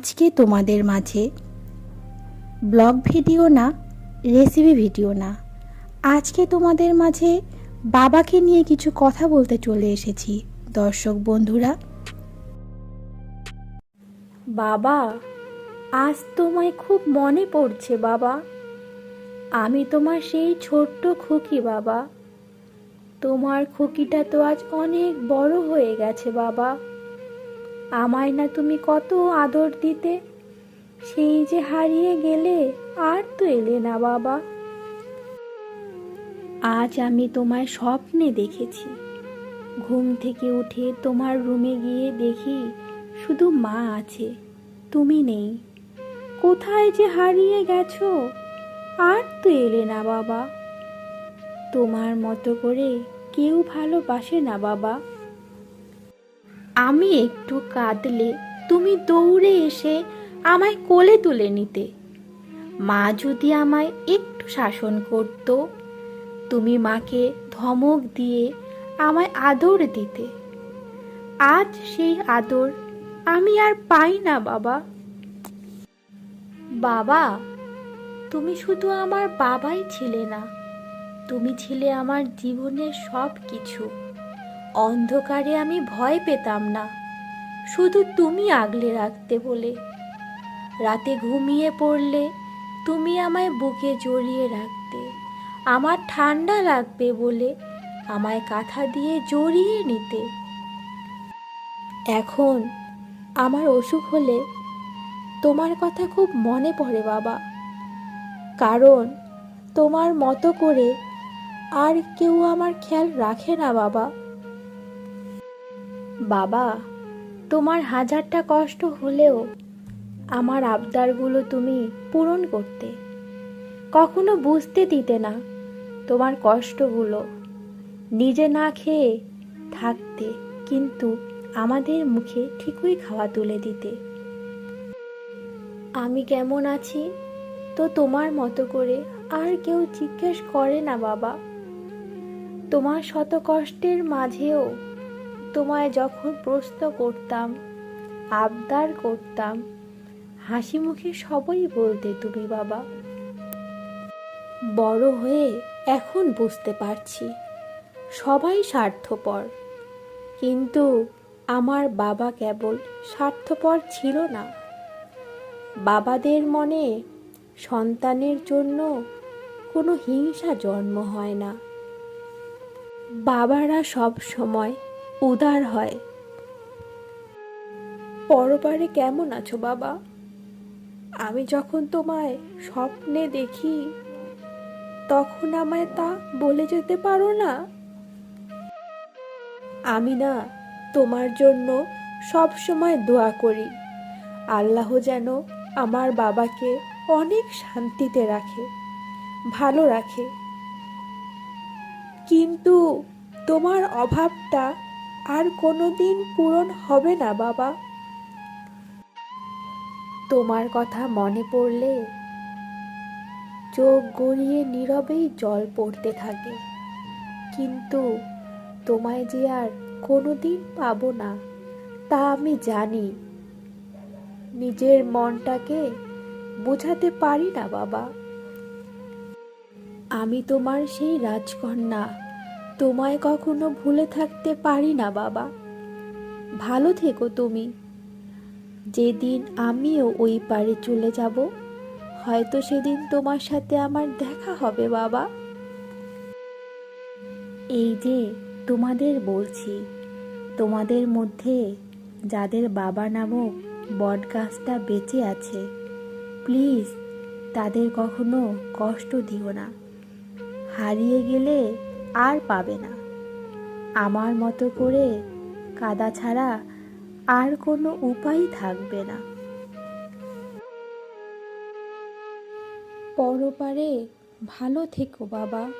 আজকে তোমাদের মাঝে ব্লগ ভিডিও না রেসিপি ভিডিও না। আজকে তোমাদের মাঝে বাবাকে নিয়ে কিছু কথা বলতে চলে এসেছি। দর্শক বন্ধুরা, বাবা, আজ তোমায় খুব মনে পড়ছে বাবা। আমি তোমার সেই ছোট্ট খুকি বাবা। তোমার খুকিটা তো আজ অনেক বড় হয়ে গেছে বাবা। আমায় না তুমি কত আদর দিতে? সেই যে হারিয়ে গেলে আর তো এলে না বাবা। আজ আমি তোমায় স্বপ্নে দেখেছি। ঘুম থেকে উঠে তোমার রুমে গিয়ে দেখি শুধু মা আছে, তুমি নেই। কোথায় যে হারিয়ে গেছো, আর তো এলে না বাবা। তোমার মতো করে কেউ ভালোবাসে না বাবা। আমি একটু কাঁদলে তুমি দৌড়ে এসে আমায় কোলে তুলে নিতে। মা যদি আমায় একটু শাসন করত, তুমি মাকে ধমক দিয়ে আমায় আদর দিতে। আজ সেই আদর আমি আর পাই না, বাবা। বাবা, তুমি শুধু আমার বাবাই ছিলে না, তুমি ছিলে আমার জীবনের সব কিছু অন্ধকারে আমি ভয় পেতাম না। শুধু তুমি আগলে রাখতে বলে। রাতে ঘুমিয়ে পড়লে তুমি আমায় বুকে জড়িয়ে রাখতে। আমার ঠান্ডা লাগবে বলে আমায় কাঁথা দিয়ে জড়িয়ে নিতে। এখন আমার অসুখ হলে তোমার কথা খুব মনে পড়ে বাবা। কারণ তোমার মতো করে আর কেউ আমার খেয়াল রাখে না বাবা। বাবা, তোমার হাজারটা কষ্ট হলেও আমার আবদারগুলো তুমি পূরণ করতে। কখনো বুঝতে দিতে না তোমার কষ্টগুলো। নিজে না খেয়ে থাকতে কিন্তু আমাদের মুখে ঠিকই খাওয়া তুলে দিতে। আমি কেমন আছি? তো তোমার মতো করে আর কেউ জিজ্ঞেস করে না বাবা। তোমার শত কষ্টের মাঝেও তোমায় যখন প্রশ্ন করতাম, আবদার করতাম হাসি মুখে সবই বলতে তুমি বাবা। বড় হয়ে এখন বুঝতে পারছি, সবাই স্বার্থপর। কিন্তু আমার বাবা কেবল স্বার্থপর ছিল না। বাবাদের মনে সন্তানের জন্য কোনো হিংসা জন্ম হয় না। বাবারা সব সময় উদার হয়। পরবারে কেমন আছো বাবা? আমি যখন তোমায় স্বপ্নে দেখি, তখন আমায় তা বলে যেতে পারো না? আমি না তোমার জন্য সব সময় দোয়া করি। আল্লাহ যেন আমার বাবাকে অনেক শান্তিতে রাখে, ভালো রাখে। কিন্তু তোমার অভাবটা আর কোনোদিন পূরণ হবে না, বাবা। তোমার কথা মনে পড়লে চোখ গড়িয়ে নীরবেই জল পড়তে থাকে। কিন্তু তোমায় যে আর কোনোদিন পাবো না, তা আমি জানি। নিজের মনটাকে বোঝাতে পারি না, বাবা। আমি তোমার সেই রাজকন্যা তোমায় কখনো ভুলে থাকতে পারি না, বাবা। ভালো থেকো তুমি। যেদিন আমিও ওই পারে চলে যাব, হয়তো সেদিন তোমার সাথে আমার দেখা হবে, বাবা। এই যে তোমাদের বলছি, তোমাদের মধ্যে যাদের বাবা নামক বটগাছটা বেঁচে আছে, প্লিজ তাদের কখনো কষ্ট দিও না। হারিয়ে গেলে আর পাবে না। আমার মতো করে কাদা ছাড়া আর কোনো উপায় থাকবে না। পরপারে ভালো থেকো বাবা।